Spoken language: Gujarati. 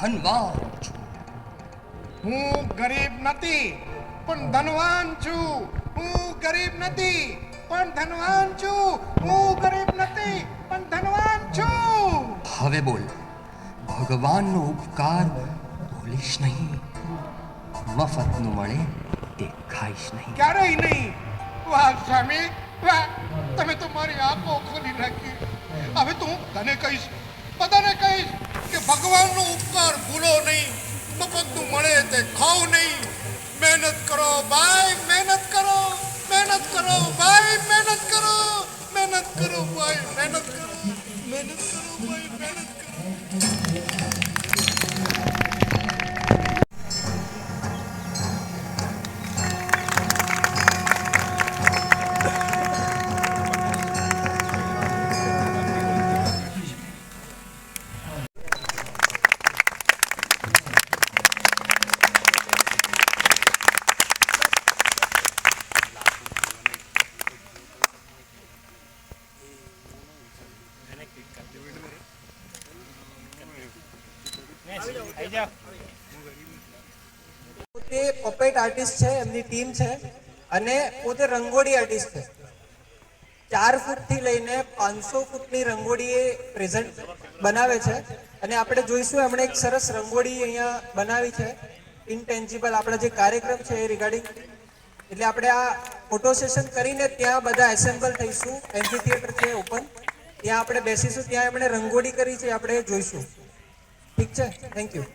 ધનવાન છું. હું ગરીબ નથી પણ ધનવાન છું. હું ગરીબ નથી પણ ધનવાન છું. હું ગરીબ નથી પણ ધનવાન છું. હવે બોલ ભગવાનનો ઉપકાર ભૂલીશ નહીં મફતનું મળે તે ખાઈશ નહીં. ક્યારેય નહીં. વાહ સ્વામી વાહ તમે તો મારી આંખો ખોલી નાખી. હવે તો હું તને કહીશ બધાને કહીશ મફતનું મળે તે ખાઓ નહીં મહેનત કરો ભાઈ મહેનત કરો મહેનત કરો ભાઈ મહેનત કરો મહેનત કરો ભાઈ મહેનત કરો મહેનત કરો ભાઈ મહેનત કરો પોતે પપેટ આર્ટિસ્ટ છે, એમની ટીમ છે અને પોતે રંગોળી આર્ટિસ્ટ છે. ચાર ફૂટથી લઈને પાંચસો ફૂટની રંગોળી એ પ્રેઝન્ટ બનાવે છે અને આપણે જોઈશું, એમણે એક સરસ રંગોળી અહીંયા બનાવી છે. ઇનટેન્જિબલ આપણા જે કાર્યક્રમ છે એ રિગાર્ડિંગ એટલે આપણે આ ફોટો સેશન કરીને ત્યાં બધા એસેમ્બલ થઈશું. એમ્ફી થિયેટર છે ઓપન ત્યાં આપણે બેસીશું, ત્યાં એમણે રંગોળી કરી છે, આપણે જોઈશું. ઠીક છે થેન્ક યુ